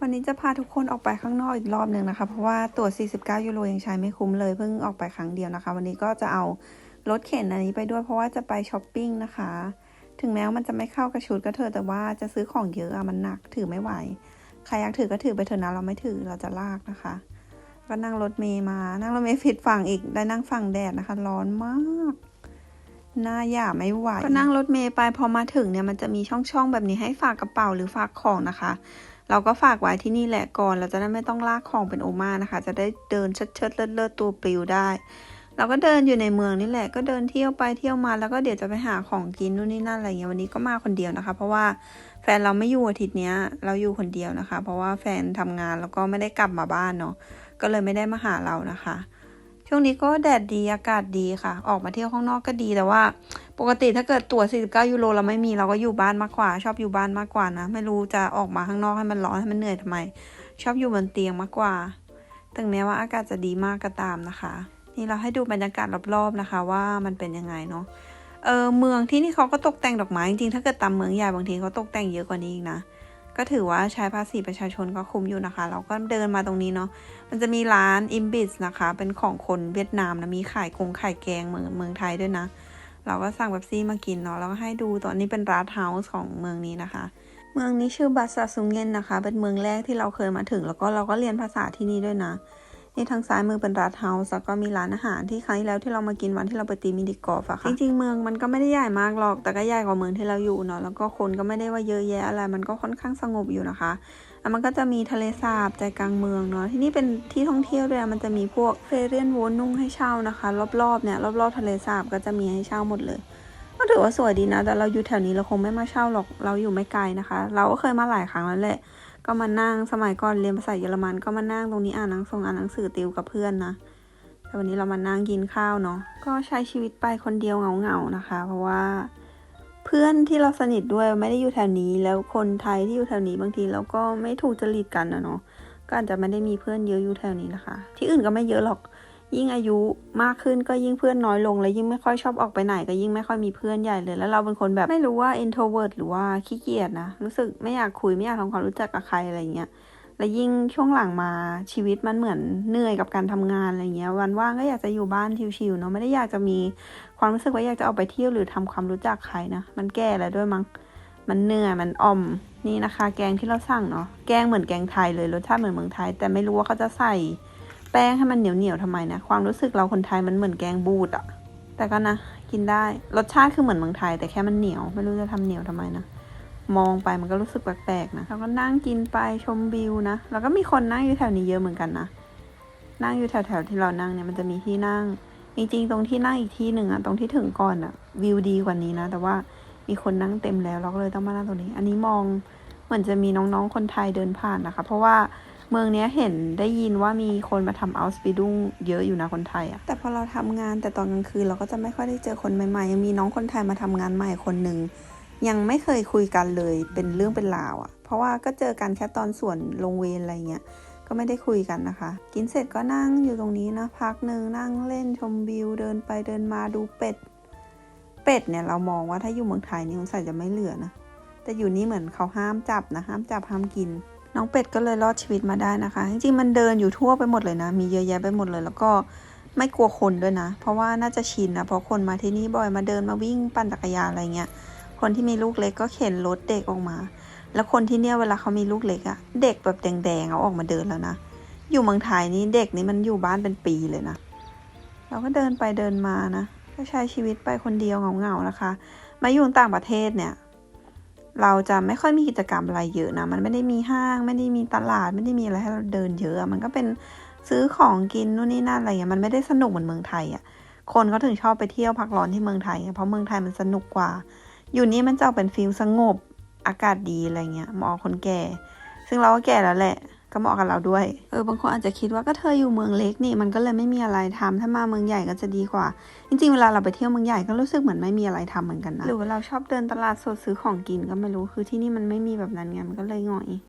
วันนี้จะพาทุกคนออกไปข้างนอกอีกรอบหนึ่งนะคะ เพราะว่าตั๋ว 49 ยูโรยังใช้ไม่คุ้มเลยเพิ่งออกไปครั้งเดียวนะคะ วันนี้ก็จะเอารถเข็นอันนี้ไปด้วยเพราะว่าจะไปช้อปปิ้งนะคะ ถึงแม้ว่ามันจะไม่เข้ากับชุดก็เถอะแต่ว่าจะซื้อของเยอะอะมันหนักถือไม่ไหว ใครอยากถือก็ถือไปเถอะนะเราไม่ถือเราจะลากนะคะ ก็นั่งรถเมย์มา นั่งรถเมย์ผิดฝั่งอีกได้นั่งฝั่งแดดนะคะ ร้อนมากหน้าหยาไม่ไหวก็นั่งรถเมย์ไปพอมาถึงเนี่ยมันจะมีช่องๆแบบนี้ให้ฝากกระเป๋าหรือฝากของนะคะ เราก็ฝากไว้ที่นี่แหละก่อน เราจะได้ไม่ต้องลากของเป็นโอมานะคะ จะได้เดินเชิดๆเลิศๆตัวปลิวได้ เราก็เดินอยู่ในเมืองนี่แหละ ก็เดินเที่ยวไปเที่ยวมา แล้วก็เดี๋ยวจะไปหาของกินนู่นนี่นั่นอะไรเงี้ย วันนี้ก็มาคนเดียวนะคะ เพราะว่าแฟนเราไม่อยู่อาทิตย์นี้เราอยู่คนเดียวนะคะ เพราะว่าแฟนทำงานแล้วก็ไม่ได้กลับมาบ้านเนาะ ก็เลยไม่ได้มาหาเรานะคะ ช่วงนี้ก็แดดดีอากาศดีค่ะ ออกมาเที่ยวข้างนอกก็ดีแต่ว่า ปกติถ้าเกิดตั๋ว49ยูโรเราไม่มีเราก็อยู่บ้านมากกว่า ชอบอยู่บ้านมากกว่านะ ไม่รู้จะออกมาข้างนอกให้มันร้อนให้มันเหนื่อยทำไม ชอบอยู่บนเตียงมากกว่าถึงแม้ว่าอากาศจะดีมากก็ตามนะคะ นี่เราให้ดูบรรยากาศรอบๆนะคะ ว่ามันเป็นยังไงเนาะเออเมืองที่นี่เขาก็ตกแต่งดอกไม้จริงๆถ้าเกิดตามเมืองใหญ่บางทีเขาตกแต่งเยอะกว่านี้อีกนะ ก็ถือว่าใช้ภาษีประชาชนก็คุ้มอยู่นะคะ เราก็เดินมาตรงนี้เนาะ มันจะมีร้านอิมบิสนะคะ เป็นของคนเวียดนามนะ มีขายกงขายแกงเหมือนเมืองไทยด้วยนะ เราก็สั่งแบบซี่มากินเนาะ แล้วก็ให้ดูตอนนี้เป็นร้านเฮาส์ของเมืองนี้นะคะ เมืองนี้ชื่อบัสซาซุงเงนนะคะ เป็นเมืองแรกที่เราเคยมาถึง แล้วก็เราก็เรียนภาษาที่นี่ด้วยนะ นี่ทางซ้ายมือเป็นร้านเฮาส์แล้วก็มีร้านอาหารที่ครั้งที่แล้วที่เรามากินวันที่เราไปตีมินิกอล์ฟอะค่ะจริงๆเมืองมันก็ไม่ได้ใหญ่มากหรอก แต่ก็ใหญ่กว่าเมืองที่เราอยู่เนาะแล้วก็คนก็ไม่ได้ว่าเยอะแยะอะไรมันก็ค่อนข้างสงบอยู่นะคะแล้วมันก็จะมีทะเลสาบใจกลางเมืองเนาะที่นี่เป็นที่ท่องเที่ยวด้วยอะมันจะมีพวกเฟรเรียนโวนุ่งให้เช่านะคะ รอบๆเนี่ยรอบๆทะเลสาบก็จะมีให้เช่าหมดเลยก็ถือว่าสวยดีนะ แต่เราอยู่แถวนี้เราคงไม่มาเช่าหรอก เราอยู่ไม่ไกลนะคะ เราก็เคยมาหลายครั้งแล้วแหละ ก็มานั่งสมัยก่อนเรียนภาษาเยอรมันก็มานั่งตรงนี้อ่านหนังส่งอ่านหนังสือติวกับเพื่อนนะแต่วันนี้เรามานั่งกินข้าวเนาะก็ใช้ชีวิตไปคนเดียวเหงาๆนะคะ เพราะว่าเพื่อนที่เราสนิทด้วยไม่ได้อยู่แถวนี้ แล้วคนไทยที่อยู่แถวนี้บางทีเราก็ไม่ถูกจริตกันนะเนาะก็อาจจะไม่ได้มีเพื่อนเยอะอยู่แถวนี้นะคะ ที่อื่นก็ไม่เยอะหรอก ยิ่งอายุมากขึ้นก็ยิ่งเพื่อนน้อยลง และยิ่งไม่ค่อยชอบออกไปไหนก็ยิ่งไม่ค่อยมีเพื่อนใหญ่เลย แล้วเราเป็นคนแบบไม่รู้ว่า introvert หรือว่าขี้เกียจนะ รู้สึกไม่อยากคุยไม่อยากทำความรู้จักกับใครอะไรเงี้ย และยิ่งช่วงหลังมาชีวิตมันเหมือนเหนื่อยกับการทำงานอะไรเงี้ย วันว่างก็อยากจะอยู่บ้านชิวๆเนาะ ไม่ได้อยากจะมีความรู้สึกว่าอยากจะออกไปเที่ยวหรือทำความรู้จักใครนะ มันแก่แล้วด้วยมั้ง มันเหนื่อย มันอ่อม นี่นะคะ แกงที่เราสั่งเนาะ แกงเหมือนแกงไทยเลย รสชาติเหมือนเมืองไทย แต่ไม่รู้ว่าเขาจะใส่ แป้งให้มันเหนียวๆทำไมนะ ความรู้สึกเราคนไทยมันเหมือนแกงบูดอะแต่ก็นะ กินได้ รสชาติคือเหมือนเมืองไทย แต่แค่มันเหนียว ไม่รู้จะทำเหนียวทำไมนะ มองไปมันก็รู้สึกแปลกๆนะแล้วก็นั่งกินไปชมวิวนะ แล้วก็มีคนนั่งอยู่แถวนี้เยอะเหมือนกันนะ นั่งอยู่แถวๆที่เรานั่งเนี่ยมันจะมีที่นั่ง จริงๆ ตรงที่นั่งอีกที่หนึ่งอะตรงที่ถึงก่อนอะวิวดีกว่านี้นะ แต่ว่ามีคนนั่งเต็มแล้วเราก็เลยต้องมานั่งตรงนี้ อันนี้มองเหมือนจะมีน้องๆคนไทยเดินผ่านนะคะ เพราะว่า เมืองเนี้ยเห็นได้ยินว่ามีคนมาทำเอาสปีดุงเยอะอยู่นะคนไทยอะแต่พอเราทำงานแต่ตอนกลางคืนเราก็จะไม่ค่อยได้เจอคนใหม่ๆ ยังมีน้องคนไทยมาทำงานใหม่คนหนึ่งยังไม่เคยคุยกันเลยเป็นเรื่องเป็นราวอะ่ะเพราะว่าก็เจอกันแค่ตอนส่วนลงเวรอะไรเงี้ยก็ไม่ได้คุยกันนะคะ กินเสร็จก็นั่งอยู่ตรงนี้นะพักหนึ่งนั่งเล่นชมวิวเดินไปเดินมาดูเป็ด เป็ดเนี่ยเรามองว่าถ้าอยู่เมืองไทยนี่สงสัยจะไม่เหลือนะแต่อยู่นี่เหมือนเขาห้ามจับนะห้ามจับห้ามกิน น้องเป็ดก็เลยรอดชีวิตมาได้นะคะ จริงๆมันเดินอยู่ทั่วไปหมดเลยนะ มีเยอะแยะไปหมดเลย แล้วก็ไม่กลัวคนด้วยนะ เพราะว่าน่าจะชินนะ เพราะคนมาที่นี่บ่อยมาเดินมาวิ่งปั่นจักรยานอะไรเงี้ย คนที่มีลูกเล็กก็เข็นรถเด็กออกมา แล้วคนที่เนี่ยเวลาเขามีลูกเล็กอะเด็กแบบแดงๆเอาออกมาเดินแล้วนะ อยู่เมืองไทยนี่เด็กนี่มันอยู่บ้านเป็นปีเลยนะ เราก็เดินไปเดินมานะ ก็ใช้ชีวิตไปคนเดียวเหงาๆนะคะ มาอยู่ต่างประเทศเนี่ย เราจะไม่ค่อยมีกิจกรรมอะไรเยอะนะ มันไม่ได้มีห้าง ไม่ได้มีตลาด ไม่ได้มีอะไรให้เราเดินเยอะ มันก็เป็นซื้อของกินนู่นนี่นั่นอะไรอย่างเงี้ย มันไม่ได้สนุกเหมือนเมืองไทยอะคนเขาถึงชอบไปเที่ยวพักร้อนที่เมืองไทย เพราะเมืองไทยมันสนุกกว่า อยู่นี่มันจะเป็นฟิลสงบ อากาศดีอะไรเงี้ยเหมาะคนแก่ ซึ่งเราก็แก่แล้วแหละ ก็เหมาะกับเราด้วย เออบางคนอาจจะคิดว่าก็เธออยู่เมืองเล็กนี่มันก็เลยไม่มีอะไรทำถ้ามาเมืองใหญ่ก็จะดีกว่า จริงๆ เวลาเราไปเที่ยวเมืองใหญ่ก็รู้สึกเหมือนไม่มีอะไรทำเหมือนกันนะ หรือว่าเราชอบเดินตลาดสดซื้อของกินก็ไม่รู้ คือที่นี่มันไม่มีแบบนั้นไง มันก็เลยหงอย